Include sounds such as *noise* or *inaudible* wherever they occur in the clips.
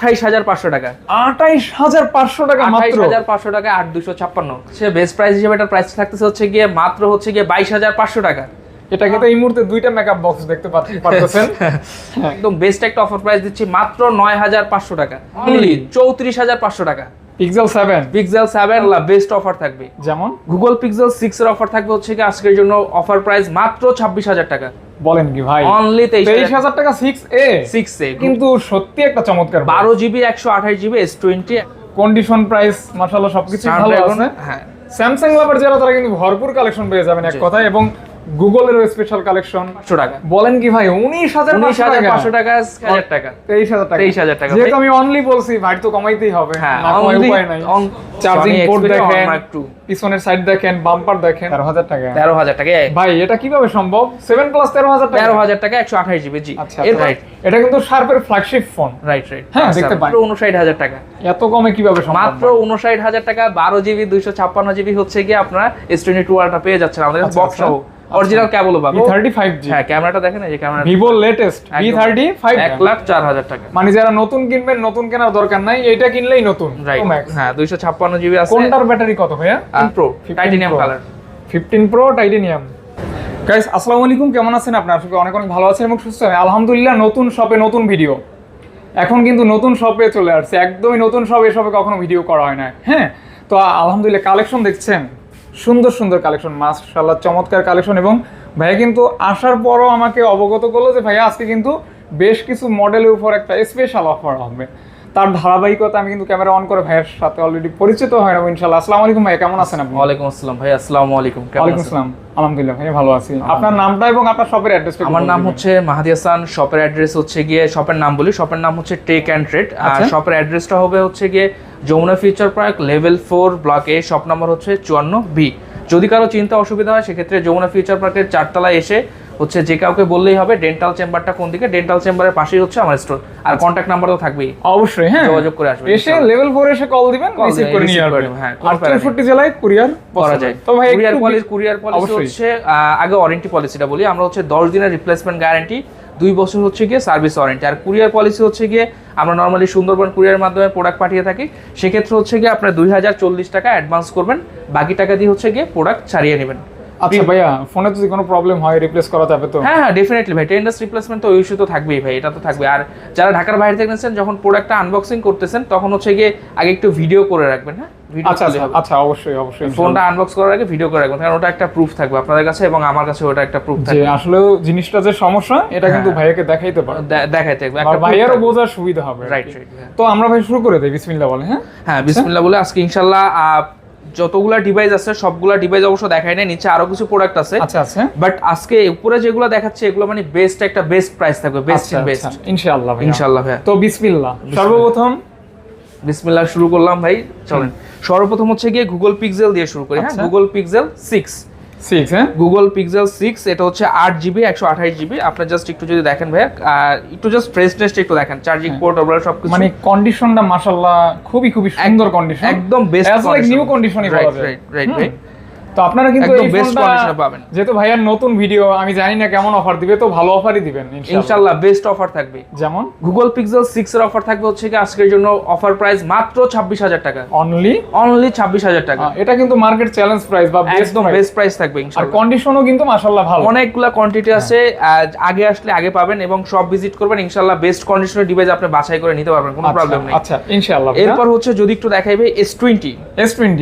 আঠাইশ হাজার পাঁচশো টাকা। আঠাইশ হাজার পাঁচশো টাকা আঠাইশ হাজার পাঁচশো টাকা আট দুশো ছাপ্পান্ন। সে বেস্ট প্রাইস হিসেবে এটার প্রাইস থাকতেছে হচ্ছে গিয়ে মাত্র হচ্ছে গিয়ে বাইশ হাজার পাঁচশো টাকা। এটাকে কিন্তু এই মুহূর্তে দুইটা মেকআপ বক্স দেখতে পাচ্ছেন একদম বেস্ট একটা অফার প্রাইস দিচ্ছি মাত্র নয় হাজার পাঁচশো টাকা। চৌত্রিশ হাজার পাঁচশো টাকা। Pixel seven Pixel seven best offer থাকবে। যেমন? গুগল পিক্সেল সিক্স এর অফার থাকবে হচ্ছে কি আজকের জন্য অফার প্রাইস মাত্র ছাব্বিশ হাজার টাকা। বলেন কি ভাই? অনলি তেইশ তেইশ হাজার টাকা সিক্স এ সিক্স এ কিন্তু সত্যি একটা চমৎকার বারো জিবি একশো আঠাশ GB S twenty condition price মাশাআল্লাহ সবকিছু ভালো আছে। হ্যাঁ। স্যামসাং লাভার যারা তারা কিন্তু ভরপুর কালেকশন পেয়ে যাবেন এক কথায় এবং গুগলেরও স্পেশাল কালেকশন পাঁচশো টাকা। বলেন কি ভাই উনিশ হাজার উনিশ হাজার পাঁচশো টাকা। হাজার টাকা। তেইশ হাজার টাকা। 23,000 টাকা। যেহেতু আমি অনলি বলছি ভাই তো কমাইতেই হবে। হ্যাঁ চার্জিং পোর্ট দেখেন। II, পিছনের সাইড দেখেন বাম্পার দেখেন। তেরো হাজার টাকা। তেরো হাজার টাকা ভাই এটা কীভাবে সম্ভব? সেভেন প্লাস তেরো হাজার টাকা। তেরো হাজার টাকা একশো আঠাশ জিবি জি। আচ্ছা আচ্ছা। রাইট এটা কিন্তু শার্পের ফ্ল্যাগশিপ ফোন রাইট রাইট হ্যাঁ, দেখতে পাই। উনষাট হাজার টাকা। এত কমে কীভাবে সম্ভব মাত্র উনষাট হাজার টাকা বারো জিবি দুইশো ছাপ্পান্ন জিবি হচ্ছে গিয়ে আপনারা এস টোয়েন্টি টু আলটা পেয়ে যাচ্ছেন আমাদের আচ্ছা, বক্স আচ্ছা। সহ। অরিজিনাল কেবলও পাবো ভি থার্টি ফাইভ জি হ্যাঁ ক্যামেরাটা দেখেন এই যে camera. Vivo latest V thirty five এক লাখ চার হাজার টাকা। মানে যারা নতুন কিনবেন নতুন কেনার দরকার নাই এটা কিনলেই নতুন। রাইট হ্যাঁ দুইশো ছাপ্পান্ন জিবি আছে। কোনটার ব্যাটারি কত ভাইয়া? Pro 15 titanium Pro। Colour fifteen Pro titanium guys আসসালামু আলাইকুম কেমন আছেন আপনার? আশা অনেক অনেক ভালো আছেন এবং সুস্থ আছেন। আলহামদুলিল্লাহ নতুন শপে নতুন ভিডিও এখন কিন্তু নতুন শপে চলে আসছে। একদমই নতুন শপে কখনো ভিডিও করা হয় না হ্যাঁ? তো আলহামদুলিল্লাহ কালেকশন দেখছেন? সুন্দর সুন্দর কালেকশন মাশাআল্লাহ চমৎকার কালেকশন এবং ভাইয়া কিন্তু আসার পরও আমাকে অবগত করল যে ভাইয়া আজকে কিন্তু বেশ কিছু মডেলের উপর একটা স্পেশাল অফার হবে। তার ধারাবাহিকতা আমি কিন্তু ক্যামেরা অন করে ভাইয়ের সাথে অলরেডি পরিচিত হয় না ইনশাল্লাহ আসসালামু আলাইকুম ভাইয়া কেমন আছেন আপনি? ওয়ালাইকুম আসসালাম ভাই আসসালামু আলাইকুম ওয়ালাইকুম আসসালাম। আলহামদুলিল্লাহ ভাই ভালো আছি। আপনার নামটা এবং আপনার শপের অ্যাড্রেস আমার নাম হচ্ছে মাহাদি হাসান শপের অ্যাড্রেস হচ্ছে গিয়ে শপের নাম বলি শপের নাম হচ্ছে টেক অ্যান্ড ট্রেড আর আচ্ছা। শপের অ্যাড্রেসটা হবে হচ্ছে গিয়ে Jamuna future park level four block A shop number হচ্ছে চুয়ান্ন বি যদি কারও চিন্তা অসুবিধা হয় সেক্ষেত্রে যমুনা ফিউচার পার্কের চারতলায় এসে হচ্ছে যে কাউকে বললেই হবে ডেন্টাল চেম্বারটা কোন দিকে? ডেন্টাল চেম্বারের পাশেই হচ্ছে আমার স্টোর আর কন্ট্যাক্ট নাম্বার তো থাকবেই। অবশ্যই হ্যাঁ। যোগাযোগ করে আসবেন এসে লেভেল 4 এসে কল দিবেন রিসিভ করে নিয়ে আসবেন। হ্যাঁ, কোনো আর প্যারা নেই। 64 জেলায় কুরিয়ার করা যায়। তো ভাই কুরিয়ার পলিসি কুরিয়ার পলিসি হচ্ছে আগে ওয়ারেন্টি পলিসিটা বলি। আমরা হচ্ছে দশ দিনের রিপ্লেসমেন্ট গ্যারান্টি দুই বছর হচ্ছে গিয়ে সার্ভিস ওয়ারেন্টি আর কুরিয়ার পলিসি হচ্ছে গিয়ে আমরা নর্মালি সুন্দরবন কুরিয়ার মাধ্যমে প্রোডাক্ট পাঠিয়ে থাকি। সেক্ষেত্রে হচ্ছে গিয়ে আপনার দুই হাজার চল্লিশ টাকা অ্যাডভান্স করবেন। বাকি টাকা দিয়ে হচ্ছে গিয়ে প্রোডাক্ট ছাড়িয়ে নেবেন। আচ্ছা ভাইয়া ফোনে যদি কোনো প্রবলেম হয় রিপ্লেস করা যাবে তো? হ্যাঁ হ্যাঁ ডেফিনেটলি ভাই টেন্ডার্স রিপ্লেসমেন্ট তো ইস্যু তো থাকবেই ভাই এটা তো থাকবে। আর যারা ঢাকার বাইরে থেকে যখন প্রোডাক্টটা আনবক্সিং করতেছেন তখন হচ্ছে গিয়ে আগে একটু ভিডিও করে রাখবেন হ্যাঁ? আচ্ছা আচ্ছা আচ্ছা অবশ্যই অবশ্যই ফোনটা আনবক্স করার আগে ভিডিও করে রাখবেন কারণ ওটা একটা প্রুফ থাকবে আপনাদের কাছে এবং আমার কাছে ওটা একটা প্রুফ থাকবে। জিনিসটা যে সমস্যা এটা কিন্তু হ্যাঁ। ভাইয়াকে দেখাইতে একটা ভাইয়ারও বোঝার সুবিধা হবে রাইট রাইট তো আমরা ভাই শুরু করে দেই বিসমিল্লাহ বলে হ্যাঁ? হ্যাঁ বিসমিল্লাহ বলে আজকে ইনশাল্লাহ যতগুলা ডিভাইস আছে সবগুলা ডিভাইস অবশ্য দেখাই নাই নিচে আরও কিছু প্রোডাক্ট আছে। আচ্ছা আচ্ছা। বাট আজকে উপরে যেগুলো দেখাচ্ছে এগুলো মানে বেস্ট একটা বেস্ট প্রাইস থাকবে বেস্ট ইন বেস্ট ইনশাআল্লাহ ইনশাআল্লাহ ভাই তো বিসমিল্লাহ। সর্বপ্রথম? বিসমিল্লাহ শুরু করলাম ভাই চলেন। সর্বপ্রথম হচ্ছে গিয়ে গুগল পিক্সেল দিয়ে শুরু করি হ্যাঁ। গুগল পিক্সেল সিক্স 6 হ্যাঁ গুগল পিক্সেল সিক্স এটা হচ্ছে আট জিবি একশো আঠাশ জিবি আপনার জাস্ট একটু যদি দেখেন ভাই আর একটু জাস্ট ফ্রেশ টেস্ট একটু দেখেন চার্জিং পোর্ট ওভার সব কিছু মানে কন্ডিশনটা মাশাল্লাহ খুবই খুবই সুন্দর কন্ডিশন একদম best like new right right right তো আপনারা কিন্তু একদম এই best ফোনটা পাবেন। যেহেতু ভাইয়ার নতুন ভিডিও আমি জানি না কেমন অফার দিবে তো ভালো অফারই দিবেন ইনশাআল্লাহ। ইনশাল্লাহ বেস্ট অফার থাকবে। যেমন? গুগল পিক্সেল সিক্স এর অফার থাকবে হচ্ছে কি আজকের জন্য অফার প্রাইস মাত্র ছাব্বিশ হাজার টাকা। অনলি অনলি ছাব্বিশ হাজার টাকা। এটা কিন্তু মার্কেট চ্যালেঞ্জ প্রাইস বা বেস্ট একদম বেস্ট প্রাইস থাকবে ইনশাআল্লাহ। আর কন্ডিশনও কিন্তু মাশাআল্লাহ ভালো। অনেকগুলা কোয়ান্টিটি আছে আগে আসলে আগে পাবেন এবং সব ভিজিট করবেন ইনশাল্লাহ বেস্ট কন্ডিশনের ডিভাইস আপনি বাছাই করে নিতে পারবেন কোনো আচ্ছা, প্রবলেম নেই। আচ্ছা ইনশাআল্লাহ এরপর হচ্ছে যদি একটু দেখাইবে S twenty S20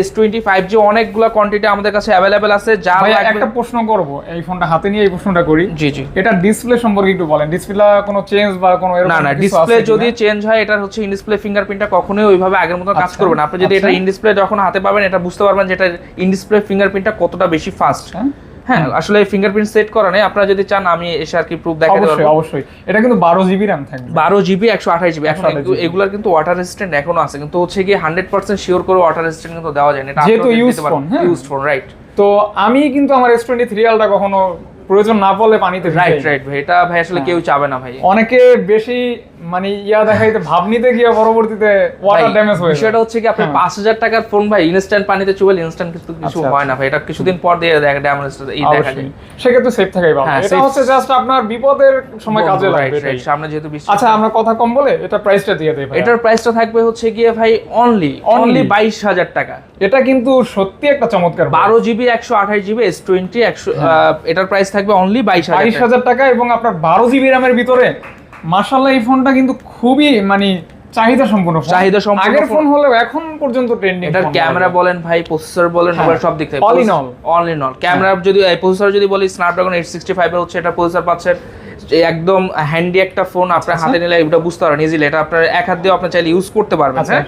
S twenty five অনেকগুলো কোয়ান্টিটি আমাদের কাছে অ্যাভেলেবেল আছে যা ভাই একটা প্রশ্ন করব এই ফোনটা হাতে নিয়ে এই প্রশ্নটা করি। জি জি। এটা ডিসপ্লে সম্পর্কে একটু বলেন ডিসপ্লে কোনো চেঞ্জ বা কোনো না না ডিসপ্লে যদি চেঞ্জ হয় এটা হচ্ছে ইন ডিসপ্লে ফিঙ্গারপ্রিন্টটা কখনোই ওইভাবে আগের মতো কাজ আচ্ছা, করবে না। আপনি যদি এটা আচ্ছা। ইন ডিসপ্লে যখন হাতে পাবেন এটা বুঝতে পারবেন যে এটা ইন ডিসপ্লে ফিঙ্গারপ্রিন্টটা কতটা বেশি ফাস্ট হ্যাঁ? হ্যাঁ আসলে ফিঙ্গারপ্রিন্ট সেট করা নেই। আপনারা যদি চান আমি এসে আর কি প্রুফ দেখাতে পারব। অবশ্যই। এটা কিন্তু বারো জিবি র্যাম থাকবে। বারো জিবি একশো আঠাশ জিবি এখন 128 এগু- এগুলার কিন্তু ওয়াটার রেজিস্ট্যান্ট এখনও আছে। কিন্তু হচ্ছে গিয়ে হান্ড্রেড পার্সেন্ট শিওর করে ওয়াটার রেজিস্ট্যান্ট কিন্তু দেওয়া যায় না। যেহেতু ইউজ ফোন হ্যাঁ। ইউজ ফোন রাইট তো আমি কিন্তু আমার এস টোয়েন্টি থ্রি আলটা কখনো প্রয়োজন না পড়লে পানিতে রাইট রাইট ভাই। এটা ভাই আসলে হ্যাঁ। কেউ চাবে না ভাই। অনেকে বেশি মানে ইয়া দেখাইতে ভাব নিতে গিয়ে পরবর্তীতে ওয়াটার ড্যামেজ হয়ে। বিষয়টা হচ্ছে কি আপনি হ্যাঁ। পাঁচ হাজার টাকার ফোন ভাই ইনস্ট্যান্ট পানিতে চুবেল ইনস্ট্যান্ট কিন্তু কিছু আচ্ছা, হয় না ভাই। এটা কিছুদিন পর দিয়ে দেখ ড্যামেজ এই দেখা যায়। সেক্ষেত্রে সেফ থাকাই ভালো। হ্যাঁ, এটা হচ্ছে জাস্ট আপনার বিপদের সময় কাজে লাগবে সামনে যেহেতু বৃষ্টি আচ্ছা আমরা কথা কম বলে এটা প্রাইসটা দিয়ে দেই ভাই এটার প্রাইসটা থাকবে হচ্ছে গিয়ে ভাই অনলি অনলি বাইশ হাজার টাকা। এটা কিন্তু সত্যি একটা চমৎকার বারো জিবি একশো আঠাশ জিবি এস টোয়েন্টি একশো আহ, এটার প্রাইস থাকবে অনলি বাইশ বাইশ হাজার টাকা এবং আপনার বারো জিবি র্যামের ভিতরে মার্শাল্লাহ এই ফোনটা কিন্তু খুবই মানে চাহিদা সম্পূর্ণ চাহিদা সম্পন্ন আগের ফোন হলেও এখন পর্যন্ত ট্রেন্ডিং এটার ক্যামেরা বলেন ভাই প্রসেসর বলেন হ্যাঁ, মোবাইল সব দিক থেকে। All in all। All in all camera যদি প্রসেসর যদি বলি স্ন্যাপড্রাগন এইট সিক্সটি ফাইভের হচ্ছে এটা প্রসেসর পাচ্ছেন একদম হ্যান্ডি একটা ফোন আপনার আচ্ছা। হাতে নিলে এটা বুঝতে পারেন ইজিলি এটা আপনার এক হাত দিয়ে আপনি চাইলে ইউজ করতে পারবেন আচ্ছা হ্যাঁ?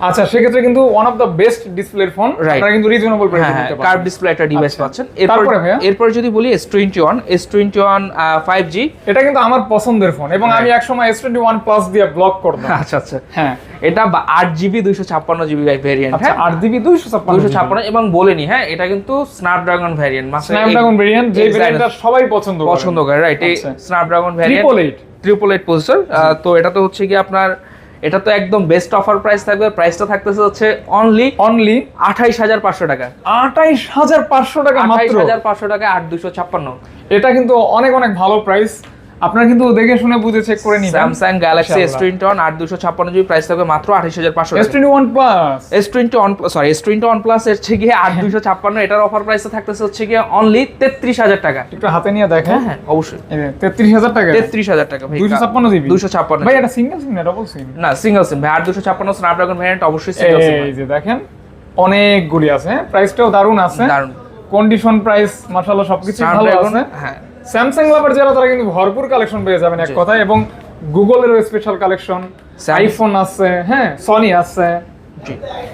আচ্ছা সেক্ষেত্রে কিন্তু ওয়ান অফ দ্য বেস্ট ডিসপ্লের ফোন. আপনারা কিন্তু রিজনেবল প্রাইসে নিতে কার্ভ ডিসপ্লে একটা ডিভাইস আচ্ছা। পাচ্ছেন। এরপর এরপর যদি বলি S twenty one S twenty one five G এটা কিন্তু আমার পছন্দের ফোন এবং আমি একসময় এস টোয়েন্টি ওয়ান প্লাস দিয়ে ব্লক করতাম। আচ্ছা আচ্ছা। হ্যাঁ। এটা বা- আট জিবি দুইশো ছাপ্পান্ন জিবি ভ্যারিয়েন্ট আচ্ছা হ্যাঁ? আট জিবি দুইশো ছাপ্পান্ন দুইশো ছাপ্পান্ন এবং বলেনি হ্যাঁ এটা কিন্তু স্ন্যাপড্রাগন স্ন্যাপড্রাগন ভেরিয়েন্ট যে Exynos- ভেরিয়েন্টটা সবাই পছন্দ করে। পছন্দ করে রাইট এই। Snapdragon eight triple eight processor তো এটা তো হচ্ছে কি আপনার এটা তো একদম বেস্ট অফার প্রাইস থাকবে। প্রাইসটা থাকতেছে হচ্ছে অনলি অনলি আঠাইশ হাজার পাঁচশো টাকা। আঠাইশ হাজার পাঁচশো টাকা আঠাইশ মাত্র হাজার পাঁচশো টাকা আট দুশো ছাপ্পান্ন। এটা কিন্তু অনেক অনেক ভালো প্রাইস আপনারা কিন্তু দেখে শুনে বুঝে চেক করে নিবেন। Samsung Galaxy S. Twenty one আট দুশো ছাপ্পান্ন জিবি প্রাইস থাকবে মাত্র আঠাইশ হাজার পাঁচশো S twenty one plus S twenty one sorry S twenty one plus এর হচ্ছে গিয়ে আট দুশো ছাপ্পান্ন এটার অফার প্রাইস থাকতেছে হচ্ছে গিয়ে অনলি তেত্রিশ হাজার টাকা। একটু হাতে নিয়ে দেখেন। হ্যাঁ হ্যাঁ অবশ্যই। তেত্রিশ হাজার টাকা। তেত্রিশ হাজার টাকা ভাই দুইশো ছাপ্পান্ন জিবি দুশো ছাপ্পান্ন ভাই এটা সিঙ্গেল সিম না ডবল সিম না সিঙ্গেল সিম ভাই আট দুশো ছাপ্পান্ন স্ন্যাপড্রাগন ভ্যারিয়েন্ট অবশ্যই সিঙ্গেল সিম এই যে দেখেন অনেকগুলি আছে প্রাইসটাও দারুণ আছে। দারুণ। কন্ডিশন প্রাইস মাশাআল্লাহ সবকিছু ভালো আছে। হ্যাঁ। স্যামসাং লাভার যারা তারা কিন্তু ভরপুর কালেকশন পেয়ে যাবেন এক। কথায়। এবং গুগলেরও স্পেশাল কালেকশন আইফোন আছে হ্যাঁ সনি আছে।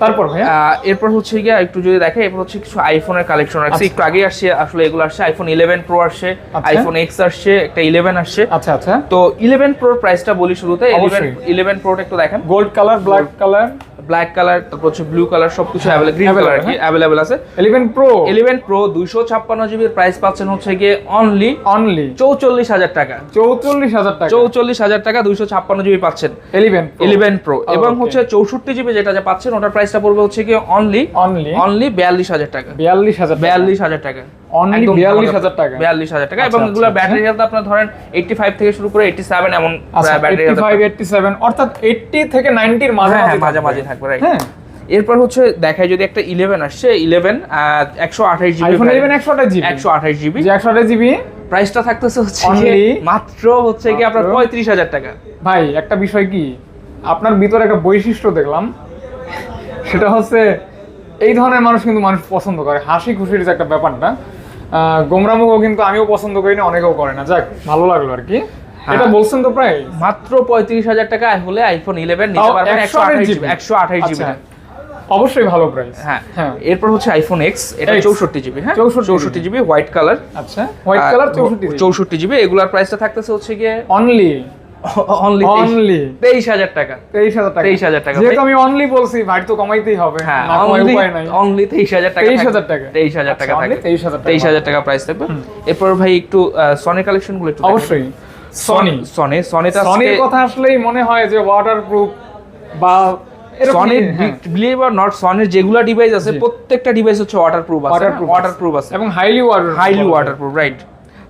তারপর ভাইয়া? এরপর হচ্ছে গিয়ে একটু যদি দেখে এরপর হচ্ছে কিছু আইফোনের কালেকশন আছে। আচ্ছা। একটু আগে আসছে আসলে এগুলো আসছে। আইফোন ইলেভেন প্রো আসছে আচ্ছা। আইফোন এক্স আসছে একটা ইলেভেন আসছে। আচ্ছা আচ্ছা। তো ইলেভেন প্রোর প্রাইসটা বলি শুরুতে ইলেভেন ইলেভেন প্রোটা একটু দেখেন। Gold colour black colour black colour তারপর হচ্ছে ব্লু কালার সবকিছু হ্যাঁ, গ্রিন কালার কি। অ্যাভেলেবল আছে। ইলেভেন প্রো ইলেভেন প্রো দুইশো ছাপ্পান্ন জিবির প্রাইস পাচ্ছেন হচ্ছে গিয়ে অনলি অনলি চৌচল্লিশ হাজার টাকা। চৌচল্লিশ হাজার টাকা। চৌচল্লিশ হাজার টাকা দুইশো ছাপ্পান্ন জিবি পাচ্ছেন। ইলেভেন ইলেভেন প্রো এবং হচ্ছে চৌষট্টি জিবি যেটা যে পাচ্ছেন ওটার প্রাইসটা পড়বে হচ্ছে গিয়ে অনলি অনলি অনলি বিয়াল্লিশ হাজার টাকা। বিয়াল্লিশ হাজার বিয়াল্লিশ হাজার টাকা। অনলি বিয়াল্লিশ হাজার টাকা। বিয়াল্লিশ হাজার টাকা। আচ্ছা, এবং আচ্ছা, আচ্ছা। ব্যাটারি হেলথ আপনার ধরেন এইটটি ফাইভ থেকে শুরু করে এইটটি সেভেন এমন আচ্ছা ব্যাটারি অর্থাৎ এইটটি থেকে নাইনটির হ্যাঁ হ্যাঁ মাঝামাঝি মাঝামাঝি থাকবে। থাকবে রাইট হ্যাঁ। এরপর হচ্ছে দেখায় যদি একটা ইলেভেন আসছে ইলেভেন একশো আঠাশ জিবি আইফোন ইলেভেন একশো আঠাশ জিবি। একশো আঠাশ জিবি। একশো আঠাশ জিবি। প্রাইসটা থাকতেছে হচ্ছে? মাত্র হচ্ছে কি আপনার? পঁয়ত্রিশ হাজার টাকা। ভাই একটা বিষয় কি? আপনার ভিতরে একটা বৈশিষ্ট্য দেখলাম। সেটা হচ্ছে এই ধরনের মানুষ কিন্তু মানুষ পছন্দ করে। হাসি খুশির যে একটা ব্যাপারটা আহ, গোমরামুখও কিন্তু আমিও পছন্দ করি না অনেকেও করে না। যাক ভালো লাগল আর কি। এটা বলছেন তো প্রায় মাত্র পঁয়ত্রিশ হাজার টাকা হলে আইফোন ইলেভেন নিতে পারবেন একশো আঠাশ জিবি একশো আঠাশ জিবি আচ্ছা, অবশ্যই ভালো প্রাইস হ্যাঁ। হ্যাঁ। এরপর হচ্ছে আইফোন এক্স এটা চৌষট্টি জিবি হ্যাঁ? চৌষট্টি জিবি হোয়াইট কালার আচ্ছা। হোয়াইট কালার চৌষট্টি চৌষট্টি জিবি এগুলার প্রাইসটা থাকতেছে হচ্ছে গিয়ে অনলি অনলি অনলি তেইশ হাজার টাকা। তেইশ হাজার টাকা। 23,000 টাকা। যেহেতু আমি অনলি বলছি ভাই তো কমাইতেই হবে। হ্যাঁ অনলি নাই। অনলি তেইশ হাজার টাকা 23,000 টাকা। তেইশ হাজার আচ্ছা, টাকা only থাকবে। 23,000 তেইশ হাজার টাকা প্রাইস থাকবে। এরপর ভাই একটু সনি কালেকশনগুলো একটু অবশ্যই। সনি সনি সনিটা সনির কথা আসলেই মনে হয় যে ওয়াটারপ্রুফ বা সনির হ্যাঁ। বিলিভ অর নট সনির যেগুলা ডিভাইস আছে প্রত্যেকটা ডিভাইস হচ্ছে ওয়াটারপ্রুফ আছে ওয়াটারপ্রুফ আছে। এবং highly water highly waterproof right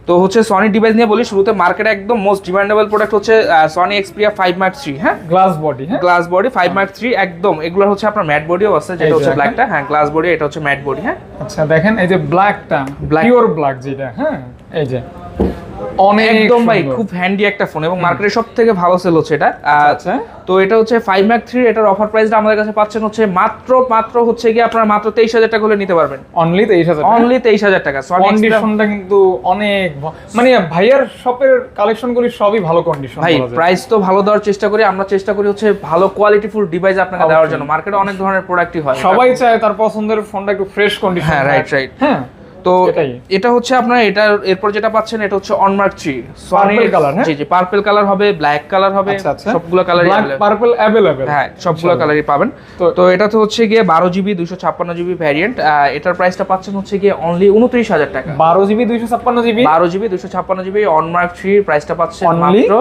তো হচ্ছে সনি ডিভাইস নিয়ে বলি শুরুতে মার্কেটে একদম মোস্ট ডিমান্ডেবল প্রোডাক্ট হচ্ছে Sony Xperia five mark three হ্যাঁ? গ্লাস বডি হ্যাঁ? Glass body five mark three একদম। এগুলো হচ্ছে আপনার ম্যাট বডিও আছে যেটা হচ্ছে। ব্ল্যাকটা হ্যাঁ গ্লাস বডি এটা হচ্ছে ম্যাট বডি হ্যাঁ? আচ্ছা দেখেন এই যে ব্ল্যাকটা Black। পিওর ব্ল্যাক যেটা হ্যাঁ? এই যে। অনেক একদম ভাই খুব হ্যান্ডি একটা ফোন এবং মার্কেটে সব থেকে ভালো সেল হচ্ছে এটা। আচ্ছা, আচ্ছা। তো এটা হচ্ছে ফাইভ ম্যাক থ্রি এটার অফার প্রাইসটা আমাদের কাছে পাচ্ছেন হচ্ছে মাত্র মাত্র হচ্ছে কি আপনারা মাত্র তেইশ হাজার টাকা হলে নিতে পারবেন। অনলি তেইশ হাজার অনলি তেইশ হাজার টাকা। কন্ডিশনটা কিন্তু অনেক মানে ভাইয়ার শপের কালেকশন গুলি সবই ভালো কন্ডিশন ভাই প্রাইস তো ভালো দেওয়ার চেষ্টা করি আমরা চেষ্টা করি হচ্ছে ভালো কোয়ালিটিফুল ডিভাইস আপনাকে দেওয়ার জন্য। মার্কেটে অনেক ধরনের প্রোডাক্টই হয়। সবাই চায় তার পছন্দের ফোনটা একটু ফ্রেশ কন্ডিশন হ্যাঁ, রাইট right. হ্যাঁ। তো এটা হচ্ছে আপনার এটা এরপর যেটা পাচ্ছেন এটা হচ্ছে অনমার্ক থ্রি হ্যাঁ? জি জি পার্পল কালার হবে ব্ল্যাক কালার হবে আচ্ছা আচ্ছা। সবগুলো কালারই পার্পল অ্যাভেলেবেল হ্যাঁ সবগুলো কালারই পাবেন। তো- এটা তো হচ্ছে গিয়ে বারো জিবি দুশো ছাপ্পান্ন জিবি ভ্যারিয়েন্ট এটার প্রাইসটা পাচ্ছেন হচ্ছে গিয়ে অনলি উনত্রিশ হাজার টাকা। বারো জিবি দুইশো ছাপ্পান্ন জিবি বারো জিবি দুশো ছাপ্পান্ন জিবি অনমার্ক থ্রি প্রাইসটা পাচ্ছেন মাত্র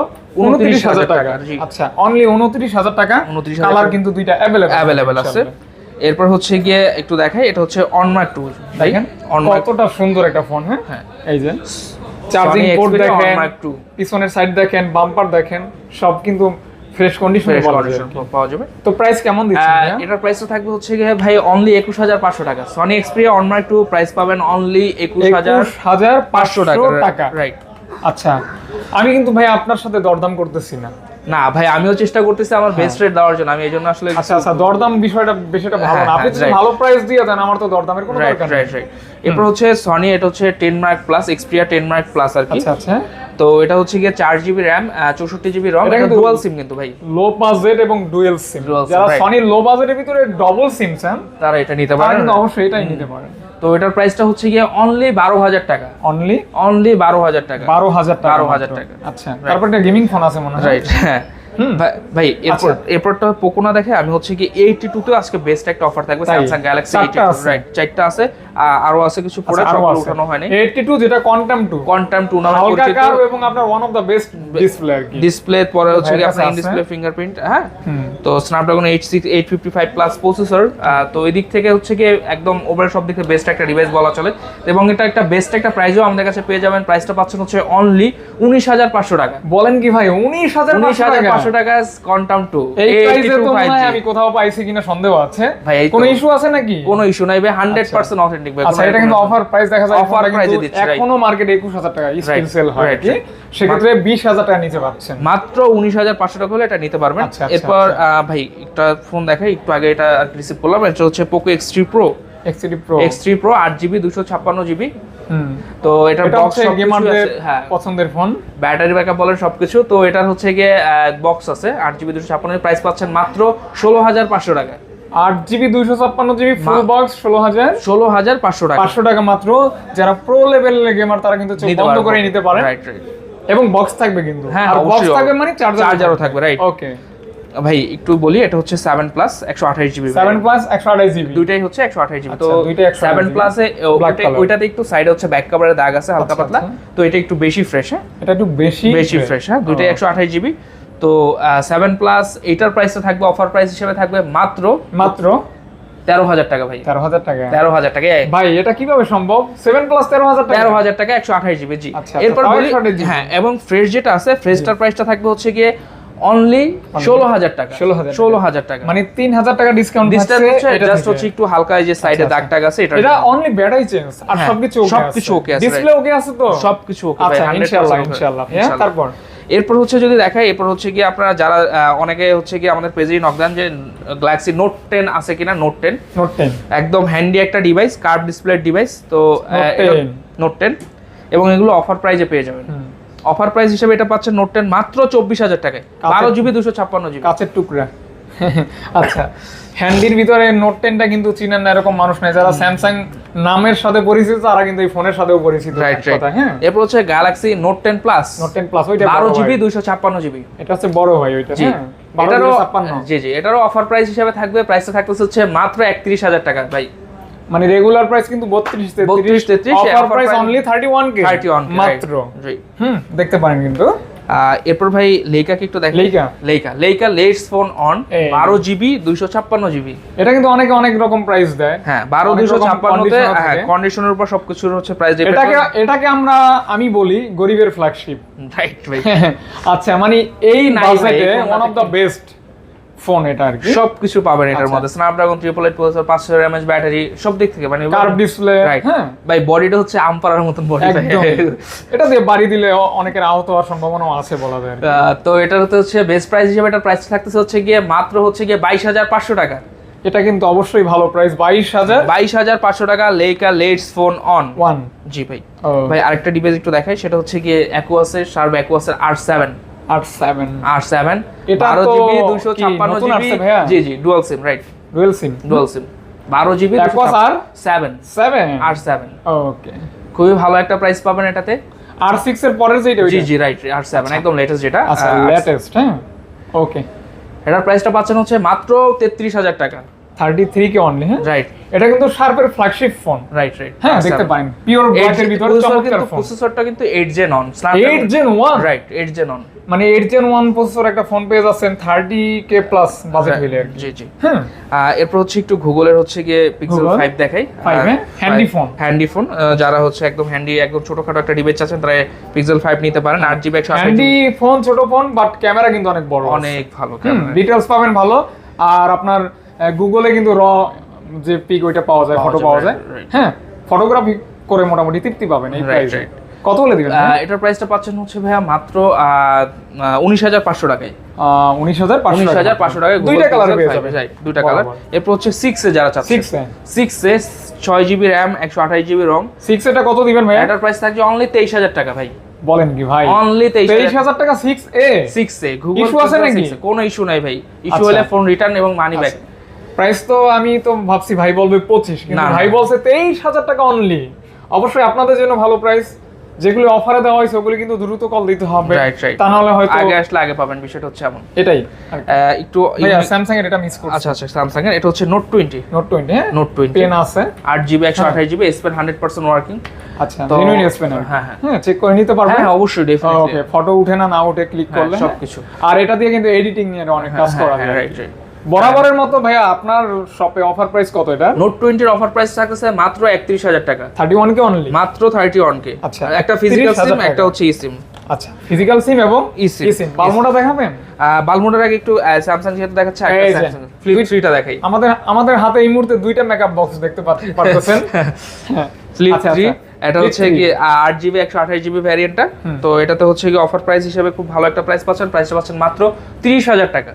উনত্রিশ হাজার টাকা। আচ্ছা অনলি উনত্রিশ হাজার টাকা। 29,000 কালার। কিন্তু দুইটা অ্যাভেলেবেল অ্যাভেলেবেল আছে। এরপর হচ্ছে গিয়ে একটু দেখাই এটা হচ্ছে অনমার্ক টু দেখেন কতটা সুন্দর একটা ফোন হ্যাঁ? হ্যাঁ। এই যে চার্জিং পোর্ট দেখেন Hallmark 2 পিছনের সাইড দেখেন বাম্পার দেখেন সব কিন্তু ফ্রেশ কন্ডিশনে পাওয়া যায় পাওয়া যাবে। তো প্রাইস কেমন দিচ্ছেন? এটার প্রাইসটা থাকবে হচ্ছে গিয়ে ভাই অনলি একুশ হাজার পাঁচশো টাকা। Sony Xperia one mark two price পাবেন অনলি একুশ হাজার একুশ হাজার পাঁচশো পাঁচশো টাকা। টাকা। রাইট আচ্ছা আমি কিন্তু ভাই আপনার সাথে দরদাম করতেছি না। না ভাই আমিও চেষ্টা করতেছি আমার বেস্ট রেট দেওয়ার জন্য আমি এই জন্য আসলে আচ্ছা আচ্ছা দরদাম বিষয়টা বিষয়টা ভালো হ্যাঁ, না আপনি হ্যাঁ, যদি ভালো প্রাইস দিয়ে দেন আমার তো দরদামের কোনো দরকার নেই। রাইট রাইট এরপর হচ্ছে সনি এটা হচ্ছে ten mark plus Xperia ten mark plus আর কি। আচ্ছা আচ্ছা। তো এটা হচ্ছে গিয়ে চার জিবি র্যাম চৌষট্টি জিবি রম এটা ডুয়াল সিম কিন্তু ভাই। লো বাজেট এবং ডুয়েল সিম যারা সনি লো বাজেটের ভিতরে ডবল সিম চান তারা এটা নিতে পারেন। অবশ্যই এটাই নিতে পারেন। তো এটার প্রাইসটা হচ্ছে গিয়ে অনলি বারো হাজার টাকা অনলি অনলি বারো হাজার টাকা বারো হাজার টাকা 12,000 হাজার টাকা। আচ্ছা তারপর একটা গেমিং ফোন আছে মনে হয় রাইট হ্যাঁ হুম। ভাই- ভাই এরপর আচ্ছা। এরপরটা পোকো না দেখে আমি হচ্ছে কি এইটি টু তে আজকে বেস্ট একটা অফার থাকবে? স্যামসাং গ্যালাক্সি এইটি? রাইট চারটা আছে আরও আছে কিছু আচ্ছা, প্রোডাক্ট সবগুলো আছে। উঠানো হয়নি। 82 যেটা কোয়ান্টাম 2 কোয়ান্টাম টু নামে হালকা পরিচিত। এবং আপনার one of the best display আর কি। ডিসপ্লে পরে হচ্ছে কি আপনার ইন ডিসপ্লে ফিঙ্গারপ্রিন্ট হ্যাঁ? তো স্ন্যাপড্রাগন প্লাস প্রসেসর তো এই দিক থেকে হচ্ছে কি একদম সব দিক থেকে বেস্ট একটা ডিভাইস বলা চলে। এবং এটা একটা বেস্ট একটা প্রাইসও আমাদের কাছে পেয়ে যাবেন। প্রাইসটা পাচ্ছেন হচ্ছে অনলি উনিশ হাজার পাঁচশো টাকা। বলেন কি ভাই 19500 উনিশ হাজার টাকা কোয়ান্টাম টু এই প্রাইসে তো আমি কোথাও পাইছি কিনা সন্দেহ আছে? কোনো ইস্যু আছে নাকি? কোনো ইস্যু নাই ভাই হান্ড্রেড পার্সেন্ট অথেন্টিক ভাই আচ্ছা এটা কিন্তু অফার প্রাইস দেখা যায় price এ দিচ্ছে, এখনও মার্কেটে 21000 টাকা স্টিল সেল হয় কি সেক্ষেত্রে 20000 টাকা নিচে পাচ্ছেন মাত্র উনিশ হাজার পাঁচশো টাকা হলে এটা নিতে পারবেন। এরপর ভাই একটা ফোন দেখাই একটু আগে এটা রিসিভ করলাম এটা হচ্ছে Poco X three Pro এক্সিডি Pro X three Pro GB দুশো ছাপ্পান্ন জিবি তো এটা বক্স গেমারদের হ্যাঁ। পছন্দের ফোন ব্যাটারি ব্যাকআপ বলেন সবকিছু। তো এটার হচ্ছে গিয়ে বক্স আছে আট জিবি দুশো ছাপ্পান্ন প্রাইস পাচ্ছেন মাত্র ষোলো হাজার পাঁচশো টাকা আট জিবি দুইশো ছাপ্পান্ন জিবি ফুল বক্স ষোলো হাজার। ষোলো হাজার পাঁচশো টাকা। পাঁচশো টাকা মাত্র। যারা প্রো লেভেলের গেমার তারা কিন্তু বন্ধ করে নিতে পারে। এবং বক্স থাকবে কিন্তু। হ্যাঁ, বক্স থাকবে মানে চার্জার চার্জারও থাকবে। রাইট ওকে ভাই একটু বলি এটা হচ্ছে সেভেন প্লাস একশো আঠাশ জিবি সেভেন প্লাস একশো আঠাশ জিবি দুইটাই হচ্ছে একশো আঠাশ জিবি তো আচ্ছা, 128 সেভেন GB প্লাসে ওইটাতে একটু সাইডে হচ্ছে ব্যাক কভারের দাগ আছে হালকা আচ্ছা, পাতলা। আচ্ছা। তো এটা একটু বেশি ফ্রেশ হ্যাঁ? এটা একটু বেশি বেশি ফ্রেশ হ্যাঁ? দুইটাই একশো আঠাশ জিবি তো সেভেন প্লাস এটার প্রাইসটা থাকবে অফার প্রাইস হিসেবে থাকবে মাত্র মাত্র তেরো হাজার টাকা ভাই। তেরো হাজার টাকা। তেরো হাজার টাকা ভাই এটা কীভাবে সম্ভব? সেভেন প্লাস তেরো হাজার তেরো হাজার টাকা একশো আঠাশ জিবি জি। আচ্ছা, এরপর বলি হ্যাঁ এবং ফ্রেশ যেটা আছে ফ্রেশটার প্রাইসটা থাকবে হচ্ছে গিয়ে অনলি ষোলো হাজার টাকা। 16,000 ষোলো হাজার টাকা। মানে তিন হাজার টাকা ডিসকাউন্ট জাস্ট হচ্ছে একটু হালকা এই যে সাইডে আচ্ছা, দাগ টাগ আছে এটা এটা অনলি ব্যাটারি চেঞ্জ আর হ্যাঁ, সবকিছু ওকে আছে, ডিসপ্লে ওকে আছে তো? সবকিছু ওকে আচ্ছা ইনশাআল্লাহ। ইনশাআল্লাহ। হ্যাঁ ইনশাআল্লাহ। তারপর? এরপর হচ্ছে যদি দেখায় এরপর হচ্ছে কি আপনারা যারা অনেকে হচ্ছে কি আমাদের পেজেই নক দেন যে গ্যালাক্সি নোট টেন আছে কিনা? নোট টেন নোট টেন একদম হ্যান্ডি একটা ডিভাইস কার্ভ ডিসপ্লে ডিভাইস তো নোট টেন এবং এগুলো অফার প্রাইজে পেয়ে যাবেন। অফার প্রাইস হিসেবে এটা পাচ্ছেন নোট টেন মাত্র চব্বিশ হাজার টাকায়। বারো জিবি দুশো ছাপ্পান্ন জিবি কাছের টুকরা। আচ্ছা হ্যান্ডির ভিতরে নোট টেনটা কিন্তু চিনেন না এরকম মানুষ নাই। যারা স্যামসাং নামের সাথে পরিচিত তারা কিন্তু এই ফোনের সাথেও পরিচিত। রাইট কথায়, হ্যাঁ। এরপর হচ্ছে Galaxy Note ten plus Note ten plus ওইটা বারো জিবি। দুশো ছাপ্পান্ন জিবি এটা হচ্ছে বড় ভাই ওইটা হ্যাঁ এটারও জি জি এটারও অফার প্রাইস হিসেবে থাকবে। প্রাইসটা থাকতেছে হচ্ছে মাত্র একত্রিশ হাজার টাকা ভাই। মানে রেগুলার প্রাইস কিন্তু বত্রিশ 32, 33, offer price only thirty one K thirty one মাত্র। জি হুম দেখতে পারেন কিন্তু। এরপর ভাই লেইকাকে একটু দেখেন Leica Leica Leica Leitz phone on. বারো জিবি দুইশো ছাপ্পান্ন জিবি এটা কিন্তু অনেকে অনেক রকম প্রাইস দেয়। হ্যাঁ বারো অনেক দুইশো রকম ছাপ্পান্নতে হ্যাঁ। কন্ডিশনের উপর সবকিছুর হচ্ছে প্রাইস এটাকে এটাকে আমরা আমি বলি গরিবের ফ্ল্যাগশিপ রাইট ভাই আচ্ছা মানে এই বাজেটে one of the best phone এটা আর কি। সবকিছু পাবেন এটার আচ্ছা। মধ্যে। স্ন্যাপড্রাগন ট্রিপল এইট প্রসেসর পাঁচশো এমএচ ব্যাটারি সব দিক থেকে মানে কার্ভ ডিসপ্লে হ্যাঁ। ভাই বডিটা হচ্ছে আমপারার মতন বডি এটা দিয়ে বাড়ি দিলে অনেকের আহত হওয়ার সম্ভাবনাও আছে বলা যায় তো এটার হতে হচ্ছে বেস্ট প্রাইস হিসেবে এটার প্রাইস থাকতেছে হচ্ছে গিয়ে মাত্র হচ্ছে গিয়ে বাইশ হাজার পাঁচশো টাকা। এটা কিন্তু অবশ্যই ভালো প্রাইস বাইশ হাজার। বাইশ হাজার পাঁচশো টাকা Leica Leitz phone on one G ভাই। ভাই আরেকটা ডিভাইস একটু দেখাই সেটা হচ্ছে গিয়ে অ্যাকুয়াসের শার্প অ্যাকুয়াসের আর সেভেন আট সেভেন। R seven. বারো জিবি দুশো ছাপ্পান্ন জিবি? জি জি dual SIM right dual SIM dual SIM বারো GB R? Seven seven R seven. Okay খুবই ভালো একটা প্রাইস পাবেন এটাতে। আর সিক্স এর পরের যেটা জি জি রাইট আর সেভেন একদম লেটেস্ট যেটা। আচ্ছা লেটেস্ট হ্যাঁ। ওকে এটার প্রাইসটা পাচ্ছেন হচ্ছে মাত্র তেত্রিশ হাজার টাকা। থার্টি থ্রি কে অনলি হ্যাঁ? রাইট এটা কিন্তু শার্পের ফ্ল্যাগশিপ ফোন রাইট রাইট হ্যাঁ দেখতে পারেন। পিওর ব্ল্যাকের ভিতরে চমৎকার ফোন প্রসেসরটা কিন্তু 8 Gen on 8 Gen 1 right 8 Gen on মানে 8 জেন 1 প্রসেসর একটা ফোন পেয়ে যাচ্ছেন 30 কে প্লাস বাজেট হইলে জি জি। হ্যাঁ। এরপর হচ্ছে একটু গুগলের হচ্ছে গিয়ে পিক্সেল Google? 5 দেখাই। Five, হ্যাঁ? Handy phone। হ্যান্ডি ফোন যারা হচ্ছে একদম হ্যান্ডি একদম ছোটখাটো একটা ডিভাইস আছেন তারা পিক্সেল 5 নিতে পারেন। 8 জিবি 128 হ্যান্ডি ফোন ছোট ফোন বাট ক্যামেরা কিন্তু অনেক বড় অনেক ভালো ক্যামেরা ডিটেলস পাবেন ভালো। আর আপনার গুগলে কিন্তু র যে পিক ওইটা পাওয়া যায় ফটো পাওয়া যায়. হ্যাঁ ফটোগ্রাফি করে মোটামুটি তৃপ্তি পাবেন এই প্রাইসে কত বলে দিবেন এটার প্রাইসটা পাচ্ছেন হচ্ছে ভাইয়া মাত্র উনিশ হাজার পাঁচশো টাকায়। উনিশ হাজার উনিশ হাজার পাঁচশো টাকায় দুইটা কালার পেয়ে যাবে দুইটা কালার এরপর হচ্ছে সিক্স যারা চাচ্ছে। সিক্স সিক্স এ ছয় জিবি র্যাম একশো আঠাশ জিবি রং সিক্স এটা কত দিবেন ভাই এটার প্রাইস থাকছে অনলি তেইশ হাজার টাকা ভাই। বলেন কি ভাই? অনলি তেইশ হাজার টাকা। Six A six A Google Issue আছে নাকি? কোনো ইস্যু নাই ভাই। ইস্যু আচ্ছা। হলে ফোন রিটার্ন এবং মানি ব্যাক প্রাইস তো আমি তো ভাবছি ভাই বলবে পঁচিশ কিন্তু না। ভাই বলছে তেইশ হাজার টাকা অনলি অবশ্যই আপনাদের জন্য ভালো প্রাইস যেগুলো অফারে দেওয়া হয়েছে ওগুলো কিন্তু দ্রুত কল দিতে হবে। Right. তা নাহলে হয়তো আগে আসলে আগে পাবেন বিষয়টা হচ্ছে এমন। এটাই। একটু স্যামসাং এর এটা মিস করছি। আচ্ছা আচ্ছা স্যামসাং এর এটা হচ্ছে নোট টোয়েন্টি নোট টোয়েন্টি হ্যাঁ? নোট টোয়েন্টি পেন আছে। আট জিবি একশো আঠাশ GB S Pen hundred percent working আচ্ছা তো- জেনুইন স্পেন হ্যাঁ, হ্যাঁ। হ্যাঁ চেক করে নিতে পারবেন। হ্যাঁ অবশ্যই ডেফিনেটলি ওকে ফটো উঠে না না উঠে ক্লিক হ্যাঁ, করলে সবকিছু। আর এটা দিয়ে কিন্তু এডিটিং নিয়ে অনেক কাজ করা যায়। রাইট রাইট বরাবরের মতো ভাইয়া আপনার শপে অফার প্রাইস কত এটা? নোট টোয়েন্টির অফার প্রাইস থাকছে মাত্র একত্রিশ হাজার টাকা। থার্টি ওয়ান কে অনলি মাত্র থার্টি ওয়ান কে। আচ্ছা, একটা ফিজিক্যাল সিম একটা হচ্ছে ই সিম আচ্ছা ফিজিক্যাল সিম এবং eSIM, সিম বালমোটা দেখাবেন? বালমোডার আগে একটু স্যামসাং যেহেতু দেখাচ্ছে একটা স্যামসাং ফ্লিপ দেখাই। আমাদের আমাদের হাতে এই মুহূর্তে দুইটা মেকআপ বক্স দেখতে পাচ্ছেন। ফ্লিপ *laughs* আচ্ছা, থ্রি আচ্ছা। এটা হচ্ছে কি আট জিবি একশো আঠাশ জিবি ভ্যারিয়েন্টটা তো এটাতে হচ্ছে কি অফার প্রাইস হিসেবে খুব ভালো একটা প্রাইস পাচ্ছেন। প্রাইসটা পাচ্ছেন মাত্র তিরিশ হাজার টাকা।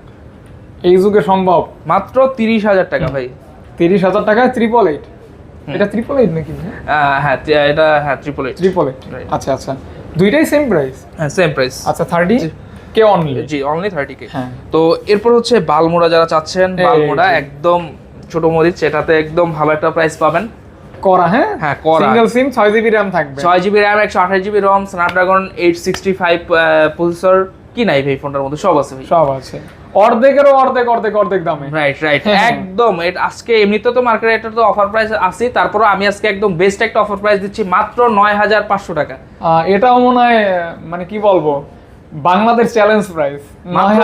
এই যুগে সম্ভব। মাত্র তিরিশ হাজার টাকা ভাই। তিরিশ হাজার টাকা ত্রিপল এইট এটা ট্রিপল এইট নাকি? হ্যাঁ এটা হ্যাঁ ট্রিপল এইট ট্রিপল এইট আচ্ছা আচ্ছা। দুইটাই সেম প্রাইস হ্যাঁ সেম প্রাইস আচ্ছা থার্টি কে অনলি জি অনলি থার্টি কে। হ্যাঁ। তো এরপর হচ্ছে বালমোড়া যারা চাচ্ছেন বালমোড়া একদম ছোট মরিচ এটাতে একদম ভালো একটা প্রাইস পাবেন। করা হ্যাঁ? হ্যাঁ, করা। সিঙ্গেল সিম ছয় জিবি র্যাম থাকবে। ছয় জিবি র্যাম একশো আঠাশ GB ROM Snapdragon eight sixty five processor কি নাই ভাই ফোনটার মধ্যে? সব আছে ভাই। সব আছে। অর্ধেকেরও অর্ধেক অর্ধেক অর্ধেক দামে। রাইট রাইট হ্যাঁ। একদম। আজকে এমনিতে তো মার্কেটে এটা তো অফার প্রাইস আছে তারপরে আমি আজকে একদম বেস্ট একটা অফার প্রাইস দিচ্ছি মাত্র নয় হাজার পাঁচশো টাকা। এটাও মনে হয় মানে কি বলব বাংলাদেশ চ্যালেঞ্জ প্রাইস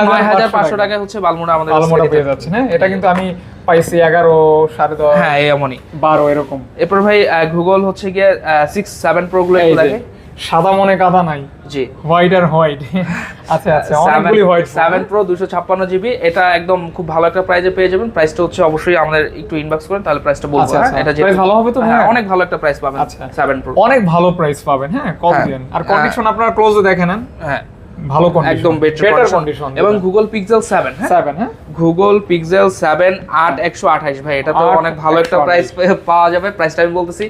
নয় হাজার পাঁচশো টাকায় হচ্ছে বালমোড়া আমাদের কাছ পেয়ে যাচ্ছে হ্যাঁ এটা কিন্তু আমি পাইছি এগারো সাড়ে দশ হ্যাঁ এমনই। বারো এরকম। এরপর ভাই গুগল হচ্ছে গিয়ে সিক্স সেভেন প্রো গুলো এই একটু যে, দেখে। সাদা মনে কাদা নাই। জি। হোয়াইট আর হোয়াইট আচ্ছা আচ্ছা অনেকগুলি হোয়াইট সেভেন প্রো দুশো ছাপ্পান্ন জিবি এটা একদম খুব ভালো একটা প্রাইজে পেয়ে যাবেন। প্রাইসটা হচ্ছে অবশ্যই আমাদের একটু ইনবক্স করেন তাহলে প্রাইসটা বলব। আচ্ছা, হ্যাঁ? আচ্ছা। এটা Price ভালো হবে তো হ্যাঁ, অনেক ভালো একটা প্রাইস পাবেন আচ্ছা। সেভেন প্রো অনেক ভালো প্রাইস পাবেন হ্যাঁ কল হ্যাঁ। দিন? আর কন্ডিশন আপনারা ক্লোজে দেখে নেন। হ্যাঁ। ভালো কন্ডিশন একদম বেটার কন্ডিশন এবং গুগল পিক্সেল সেভেন হ্যাঁ? সেভেন হ্যাঁ। গুগল পিক্সেল সেভেন আট একশো আঠাশ ভাই। এটা তো অনেক ভালো একটা প্রাইস পাওয়া যাবে। প্রাইসটা আমি বলতেছি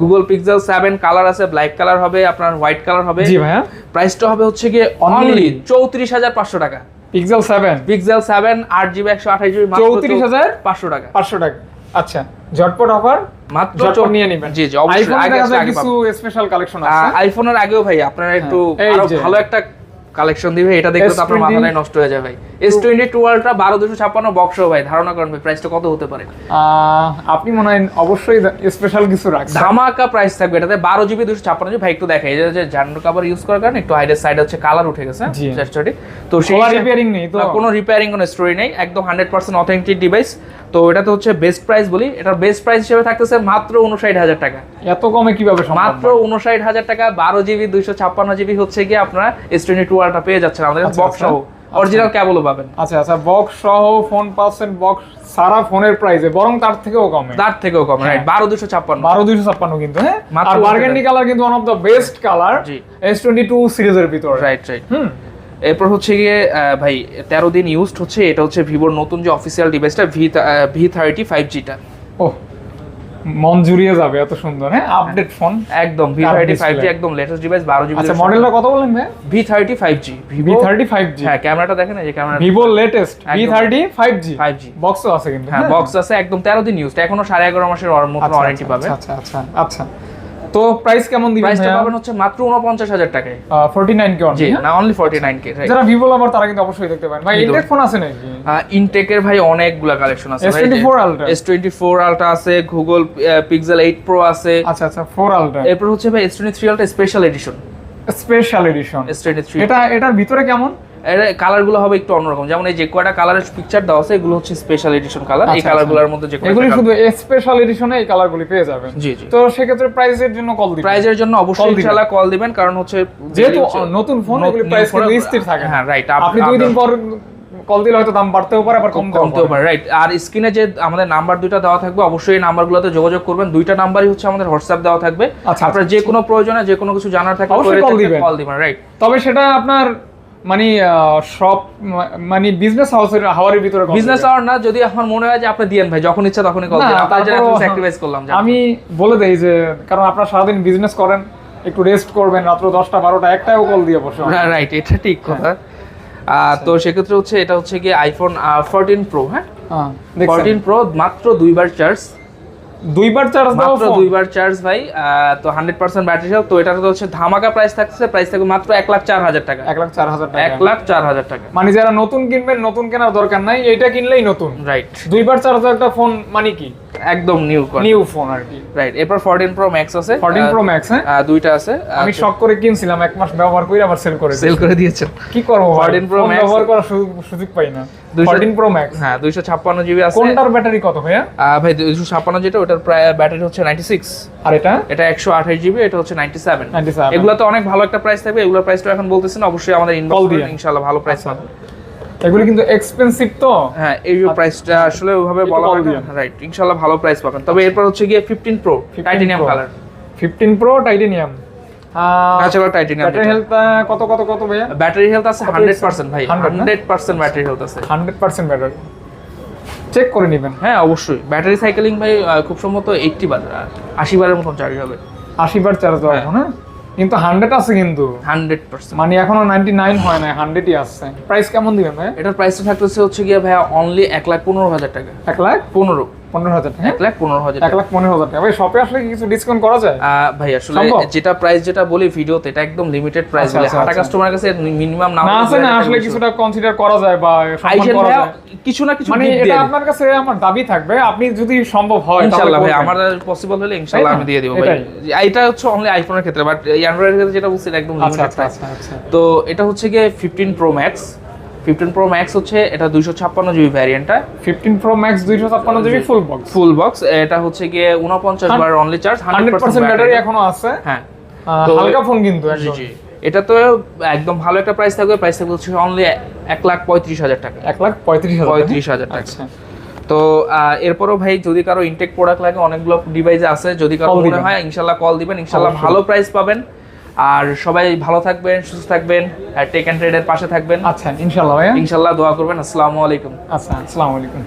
গুগল পিক্সেল সেভেন কালার আছে ব্ল্যাক কালার হবে আপনার হোয়াইট কালার হবে। জি ভাইয়া। প্রাইসটা হবে হচ্ছে গিয়ে অনলি চৌত্রিশ হাজার পাঁচশো টাকা। পিক্সেল সেভেন পিক্সেল সেভেন আট জিবি একশো আঠাশ জিবি 34,000? পাঁচশো টাকা। পাঁচশো টাকা। আচ্ছা ঝটপট অফার মাত্র ঝটপট নিয়ে নেবেন। জি জি অবশ্যই আগে কিছু স্পেশাল কালেকশন আছে। আইফোনের আগেও ভাই আপনারা একটু হ্যাঁ, আরও ভালো একটা কালেকশন দিবে এটা দেখলে তো আপনার মাথাটাই নষ্ট হয়ে যাবে ভাই। এস টোয়েন্টি টু আলট্রা বারো দুশো ছাপ্পান্ন বক্স ভাই ধারণা করেন ভাই প্রাইসটা কত হতে পারে? আপনি মনে হয় অবশ্যই স্পেশাল কিছু রাখছেন। ধামাকা প্রাইস থাকবে এটাতে বারো জিবি দুশো ছাপ্পান্ন জিবি ভাই একটু দেখে এই যে জান্ডো কাভার ইউজ করার কারণে একটু হাইডের সাইড হচ্ছে কালার উঠে গেছে। চেষ্টাটি তো সেই রিপেয়ারিং নেই তো। কোনো রিপেয়ারিং কোনো স্টোরি নেই একদম হান্ড্রেড পার্সেন্ট অথেন্টিক ডিভাইস তো এটাতে হচ্ছে বেস্ট প্রাইস বলি এটার বেস্ট প্রাইস হিসেবে থাকতেছে মাত্র উনষাট হাজার টাকা। এত কমে কীভাবে সম্ভব? মাত্র উনষাট হাজার টাকা বারো জিবি দুইশো ছাপ্পান্ন জিবি হচ্ছে গিয়ে আপনারা এস টোয়েন্টি টু পেয়ে যাচ্ছেন আমাদের আচ্ছা, বক্স আচ্ছা। সহ। অরিজিনাল কেবলও পাবেন। আচ্ছা আচ্ছা বক্স সহ ফোন পাচ্ছেন বক্স সারা ফোনের প্রাইসে বরং তার থেকেও কমে। তার থেকেও কম রাইট হ্যাঁ। বারো দুশো ছাপ্পান্ন। বারো দুইশো ছাপ্পান্ন কিন্তু হ্যাঁ? আর বার্গেন্ডি কালার কিন্তু one of the best colour. S twenty two সিরিজের ভিতরে। Right right hmm? এরপর হচ্ছে গিয়ে ভাই তেরো দিন ইউজড হচ্ছে এটা হচ্ছে ভিভোর নতুন যে অফিসিয়াল ডিভাইসটা ভি ভি থার্টি ফাইভ জিটা ও মন জুড়িয়ে যাবে এত সুন্দর হ্যাঁ? আপডেট ফোন একদম ভি থার্টি ফাইভ জি একদম লেটেস্ট ডিভাইস বারো জিবি আচ্ছা মডেলটা কত বলেন ভাই? V thirty five G V thirty five G হ্যাঁ ক্যামেরাটা দেখেন এই যে camera Vivo latest V thirty five G 5G বক্সও আছে কিন্তু হ্যাঁ বক্স আছে একদম তেরো দিন ইউজ এখনও সাড়ে এগারো মাসের মতো আচ্ছা, ওয়ারেন্টি আচ্ছা, পাবে। আচ্ছা আচ্ছা আচ্ছা। তো প্রাইস কেমন দিবেন প্রাইসটা পাবেন হচ্ছে মাত্র উনপঞ্চাশ হাজার টাকায়। ফোর্টি নাইন কে জি না অনলি ফর্টি নাইন কে যারা ভিভো লাভার তারা কিন্তু অবশ্যই দেখতে পারেন। ভাই ইনটেক ফোন আছে নাকি? ইনটেকের ভাই অনেকগুলা কালেকশন আছে S24 Ultra? S twenty four ultra আছে গুগল পিক্সেল 8 প্রো আছে। আচ্ছা আচ্ছা 4 আলট্রা এরপর হচ্ছে ভাই S twenty three ultra special edition special edition এটা এটার ভিতরে কেমন? এর কালারগুলো হবে একটু অন্যরকম। যেমন এই যে কয়টা কালারের পিকচার দেওয়া আছে এগুলো হচ্ছে স্পেশাল এডিশন কালার এই কালারগুলোর কালার আচ্ছা। গুলোর মধ্যে যে এগুলি শুধু স্পেশাল এডিশনে এই কালারগুলি পেয়ে যাবেন। জি জি। তো সেক্ষেত্রে প্রাইজের জন্য কল দিবেন। প্রাইজের জন্য অবশ্যই ইনশাআল্লাহ কল দিবেন কারণ হচ্ছে যেহেতু নতুন ফোন এগুলি প্রাইস কিন্তু স্থির থাকে হ্যাঁ রাইট আপনি দুই দিন পর কল দিলে হয়তো দাম বাড়তেও পারে আবার কমতেও কমতেও পারে। রাইট আর স্ক্রিনে যে আমাদের নাম্বার দুইটা দেওয়া থাকবে অবশ্যই এই নাম্বারগুলোতে যোগাযোগ করবেন। দুইটা নাম্বারই হচ্ছে আমাদের হোয়াটসঅ্যাপ দেওয়া থাকবে। আচ্ছা, আপনার যে কোনো প্রয়োজনে যে কোনো কিছু জানার থাকলে অবশ্যই call দিবেন। কল দিবেন রাইট তবে সেটা আপনার মানে সব মানে বিজনেস হাউসের হাওয়ারের ভিতরে বিজনেস। আওয়ার না যদি এখন মনে হয় যে আপনি দিয়েন ভাই যখন ইচ্ছা তখনই কল দিন আপনার জন্য স্যাক্রিফাইস করলাম আমি বলে দেই যে কারণ আপনারা সারাদিন বিজনেস করেন একটু রেস্ট করবেন রাত্র দশটা বারোটা একটাও কল দিয়ে বসে রাইট এটা ঠিক কথা। তো সেক্ষেত্রে হচ্ছে এটা হচ্ছে কি আইফোন ফোরটিন প্রো হ্যাঁ? হ্যাঁ, ফোরটিন প্রো মাত্র দুইবার চার্জ দুইবার চার্জ দাও মাত্র দুইবার চার্জ ভাই তো হান্ড্রেড পার্সেন্ট ব্যাটারি হেলথ তো এটা তো হচ্ছে ধামাকা প্রাইস থাকছে প্রাইস থাকবে মাত্র এক লাখ চার হাজার টাকা। এক লাখ চার হাজার টাকা। এক লাখ চার হাজার টাকা। মানে যারা নতুন কিনবেন নতুন কেনার দরকার নাই এটা কিনলেই নতুন। রাইট দুইবার চার্জ একটা ফোন মানে কি? একদম নিউ নিউ ফোন আর কি। রাইট এরপর ফোরটিন প্রো ম্যাক্স আছে। ফোরটিন প্রো ম্যাক্স হ্যাঁ? দুইটা আছে। আমি শখ করে কিনছিলাম এক মাস ব্যবহার করে আবার সেল করে সেল করে দিয়েছেন। কি করব 14 Pro ফোন Max ব্যবহার করার সুযোগ পাই না। দুইশো- ফোরটিন প্রো ম্যাক্স হ্যাঁ দুইশো ছাপ্পান্ন জিবি আছে। কোনটার ব্যাটারি কত ভাইয়া? ভাই দুইশো ছাপ্পান্ন যেটা ওটার প্রায় ব্যাটারি হচ্ছে নাইনটি সিক্স আর এটা? এটা একশো আঠাশ জিবি এটা হচ্ছে নাইনটি সেভেন 97 এগুলো তো অনেক ভালো একটা প্রাইস থাকবে এগুলোর প্রাইসটা এখন বলতেছেন অবশ্যই আমাদের ইনবক্স ইনশাআল্লাহ ভালো প্রাইস পাবেন এগুলো কিন্তু এক্সপেন্সিভ তো? হ্যাঁ এই যে প্রাইসটা আসলে ওইভাবে বলা হয় রাইট ইনশাআল্লাহ ভালো প্রাইস পাবেন। তবে এরপর হচ্ছে গিয়ে fifteen pro titanium colour fifteen pro titanium natural titanium battery health কত কত কত ভাইয়া? ব্যাটারি হেলথ আছে হান্ড্রেড পার্সেন্ট ভাই 100 না? ব্যাটারি হেলথ আছে। হান্ড্রেড পার্সেন্ট ব্যাটারি চেক করে নেবেন। হ্যাঁ অবশ্যই। ব্যাটারি সাইকেলিং ভাই খুব সম্ভবত বার বারের মতন চার্জ হবে। বার চার্জ হ্যাঁ। কিন্তু হান্ড্রেড আছে কিন্তু। হান্ড্রেড পার্সেন্ট মানে এখনও নাইনটি নাইন হয় না হান্ড্রেডই আসছে। প্রাইস কেমন দিবেন ভাই এটার প্রাইসটা থাকতেছে হচ্ছে গিয়ে ভাইয়া অনলি এক লাখ পনেরো হাজার টাকা। এক লাখ? পনেরো। পনেরো হাজার টাকা। এক লাখ পনেরো হাজার এক লাখ পনেরো হাজার টাকা। ভাই শপে আসলে কিছু ডিসকাউন্ট করা যায়? ভাই আসলে যেটা প্রাইস যেটা বলি ভিডিওতে এটা একদম লিমিটেড প্রাইস আচ্ছা, বলে। আচ্ছা, হাটা আচ্ছা। কাছে মিনিমাম না না আছে না আসলে কিছুটা কনসিডার করা যায় বা সম্মান করা যায়। কিছু না কিছু মানে এটা আপনার কাছে আমার দাবি থাকবে। আপনি যদি সম্ভব হয় ইনশাআল্লাহ ভাই আমার পসিবল হলে ইনশাআল্লাহ আমি দিয়ে দিব ভাই। এটা হচ্ছে অনলি আইফোনের ক্ষেত্রে বাট অ্যান্ড্রয়েডের ক্ষেত্রে যেটা বলছি একদম লিমিটেড প্রাইস তো এটা হচ্ছে গিয়ে fifteen pro max fifteen pro max হচ্ছে এটা দুইশো ছাপ্পান্ন জিবি ভ্যারিয়েন্টটা ফিফটিন প্রো ম্যাক্স দুইশো ছাপ্পান্ন GB full box full box এটা হচ্ছে গিয়ে উনপঞ্চাশ বার only charge hundred percent battery এখনও আছে। হ্যাঁ। তো- হালকা ফোন কিন্তু জি এটা তো একদম ভালো একটা প্রাইস থাকবে প্রাইস থাকবে হচ্ছে অনলি এক লাখ পঁয়ত্রিশ হাজার টাকা। এক লাখ পঁয়ত্রিশ পঁয়ত্রিশ হাজার টাকা। আচ্ছা। তো এরপরও ভাই যদি কারও ইনটেক প্রোডাক্ট লাগে অনেকগুলো ডিভাইস আছে যদি কারও মনে হয় ইনশাল্লাহ কল দিবেন ইনশাল্লাহ ভালো প্রাইস পাবেন। আর সবাই ভালো থাকবেন সুস্থ থাকবেন টেক অ্যান্ড ট্রেডের পাশে থাকবেন। আচ্ছা ইনশাল্লাহ ভাইয়া। ইনশাল্লাহ দোয়া করবেন। আসসালামু আলাইকুম। আচ্ছা আসসালামু আলাইকুম।